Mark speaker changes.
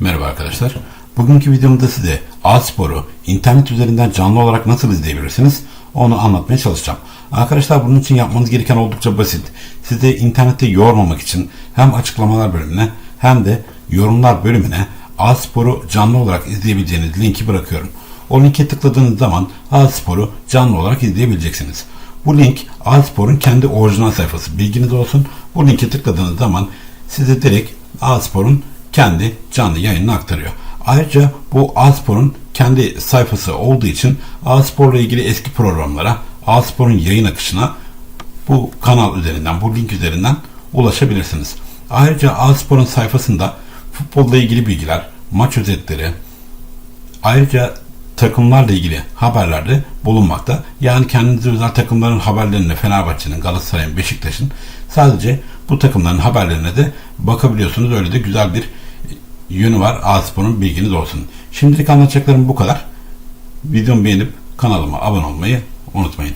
Speaker 1: Merhaba arkadaşlar. Bugünkü videomda size A-Spor'u internet üzerinden canlı olarak nasıl izleyebilirsiniz onu anlatmaya çalışacağım. Arkadaşlar bunun için yapmanız gereken oldukça basit. Sizi internette yormamak için hem açıklamalar bölümüne hem de yorumlar bölümüne A-Spor'u canlı olarak izleyebileceğiniz linki bırakıyorum. O linke tıkladığınız zaman A-Spor'u canlı olarak izleyebileceksiniz. Bu link A-Spor'un kendi orijinal sayfası. Bilginiz olsun. Bu linke tıkladığınız zaman size direkt A-Spor'un kendi canlı yayınını aktarıyor. Ayrıca bu A-Spor'un kendi sayfası olduğu için A-Spor'la ilgili eski programlara, A-Spor'un yayın akışına bu kanal üzerinden, bu link üzerinden ulaşabilirsiniz. Ayrıca A-Spor'un sayfasında futbolla ilgili bilgiler, maç özetleri, ayrıca takımlarla ilgili haberlerde bulunmakta. Yani kendinize özel takımların haberlerine Fenerbahçe'nin, Galatasaray'ın, Beşiktaş'ın sadece bu takımların haberlerine de bakabiliyorsunuz. Öyle de güzel bir yönü var. A-Spor'un bilginiz olsun. Şimdilik anlatacaklarım bu kadar. Videomu beğenip kanalıma abone olmayı unutmayın.